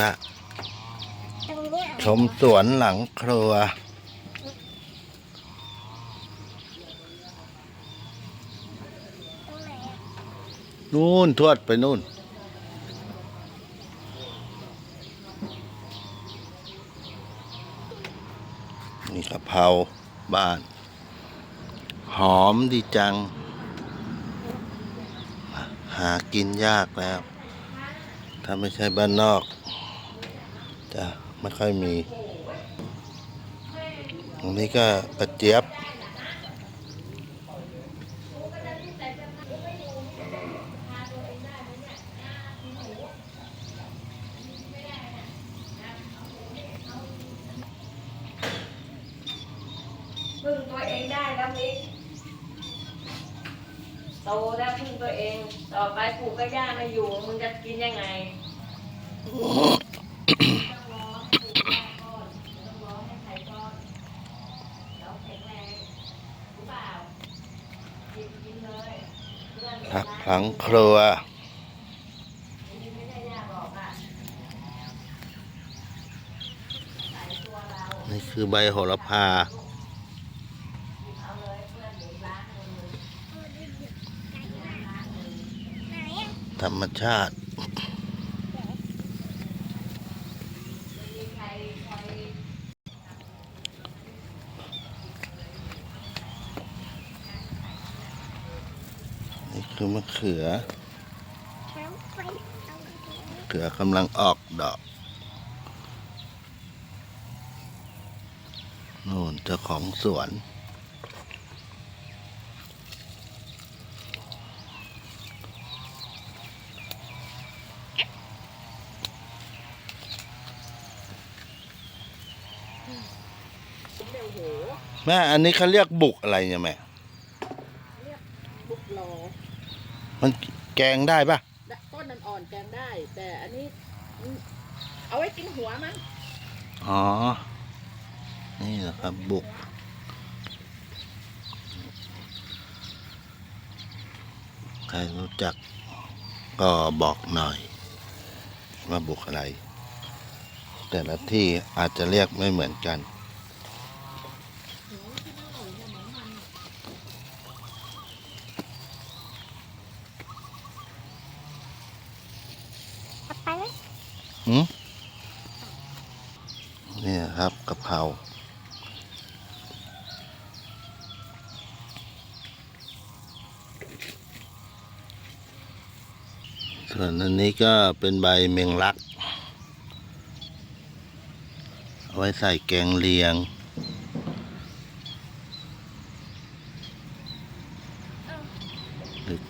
นะตรงเนี้ยชมสวนหลังครัวตรงไหนอะนู่นทวดไปนู่น นี่กะเพราบ้าน หอมดีจัง หากินยากแล้ว ถ้าไม่ใช่บ้านนอก จะไม่ค่อยมี ตรงนี้ก็กระเจี๊ยบ พึ่งตัวเองได้แล้วมิกโตแล้วพึ่งตัวเอง ต่อไปปลูกก็ย่าไม่อยู่ มึงจะกินยังไงต้องรอปลูกย่าก่อนต้องรอให้ไข่ก่อนแล้วแข็งแรงรู้เปล่ากินกินเลยเพื่อน ผัก หลังครัว นี่คือใบโหระพาเอลยเพื่อนหนูล้างมือไหนอะธรรมชาติ มีใครคอย นี่ คือมะเขือน้ำไปเอาไปเขือกำลังออกดอกโน่นเจ้าของสวนเร็วโหแม่ อันนี้เขาเรียกบุกอะไรเนี่ยแม่ บุกหลอ มันแกงได้ปะต้นนันอ่อนแกงได้ แต่อันนี้อืมเอาไว้กินหัวมั้งอ๋อ นี่แหละครับบุก ใครรู้จักก็บอกหน่อย ว่าบุกอะไร แต่ละที่อาจจะเรียกไม่เหมือนกัน เอาไปเลย หืม นี่ครับกะเพราส่วนอันนี้ก็เป็นใบเมงลัก เอาไว้ใส่แกงเลียง หรือ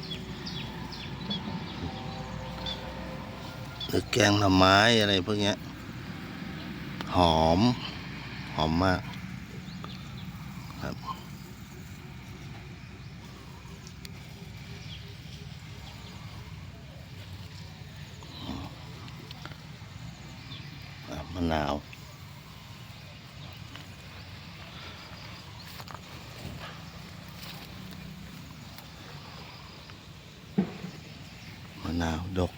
หรือแก งหน่อไม้อะไรพวกเนี้ย หอม หอมมากครับ มะนาวมะนาวดก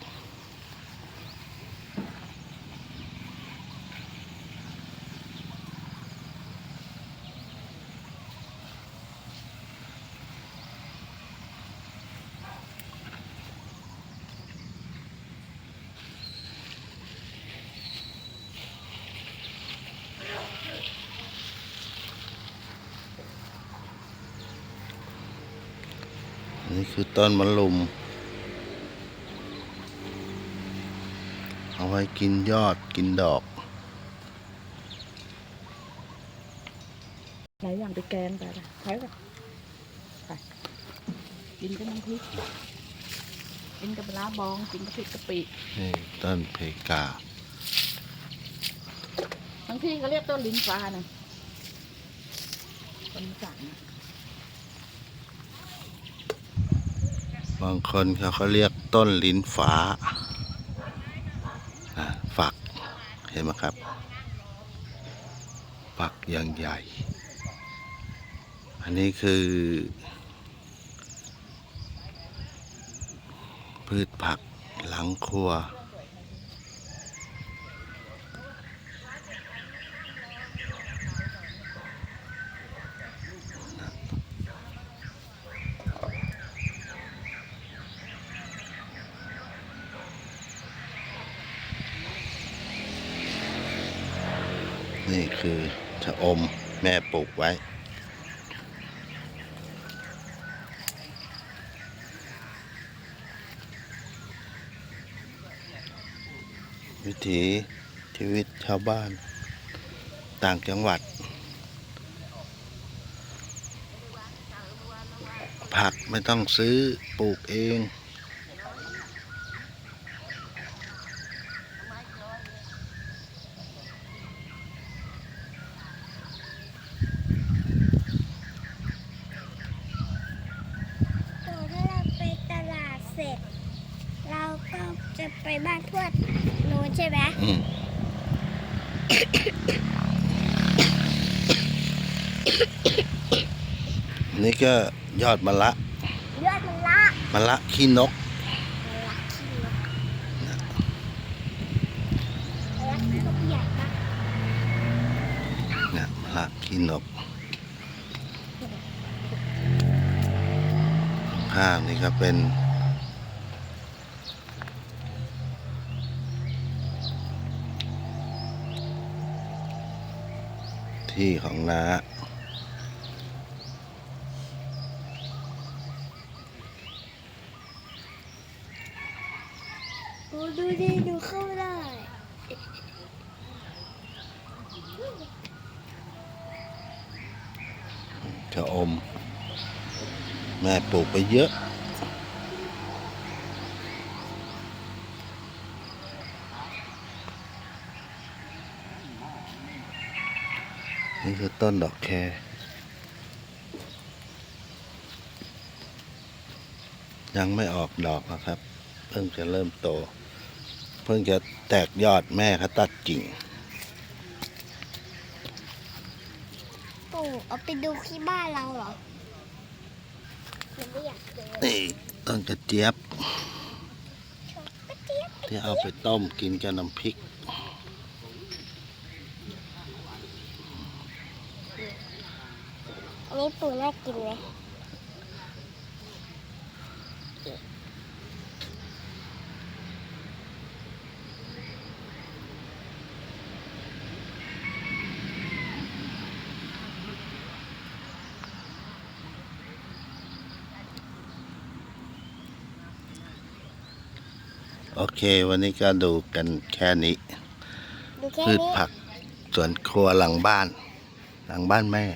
นี่คือต้นมะลุม เอาไว้กินยอดกินดอก หลายอย่างไปแกงไปละใช่ปะไปกินกับน้ำพริกกินกับปลาร้าบองกินกับพริกกะปินี่ต้นเพกาบางที่ก็เรียกต้นลิ้นฟ้านะต้นสังน บางคนเขาเขาเรียกต้นลิ้นฟ้าฝัก เห็นไหมครับ ฝักอย่างใหญ่ อันนี้คือ พืชผักหลังครัว นี่ คือชะอมแม่ปลูกไว้ วิถีชีวิตชาวบ้าน ต่างจังหวัด ผักไม่ต้องซื้อปลูกเอง ตัวถ้าเราไปตลาดเสร็จ เราก็จะ ไปบ้านทวดโน้นใช่ไหมอืมนี่ก็ยอดมะละยอดมันละมะละขี้นก มันละขี้นกมันละขี้นกใหญ่มากเนี่ยมะละขี้นกข้างนี่ก็เป็น ที่ของน้าโอ้ดูดิดูเข้าได้ ชะอม แม่ปลูกไปเยอะ นี่คือต้นดอกแคยังไม่ออกดอกนะครับ เพิ่งจะเริ่มโต เพิ่งจะแตกยอดแม่เขาตัดกิ่งปู่เอาไปดูที่บ้านเราเหรอยังไม่อยากเจอนี่ต้นกระเจี๊ยบชมกระเจี๊ยบ ที่เอาไปต้มกินกับน้ำพริก นนี้ปู่น่ากินไหมโอเค วันนี้ก็ดูกันแค่นี้ดูแค่พืชนี้ผักสวนครัวหลังบ้าน หลังบ้านแม่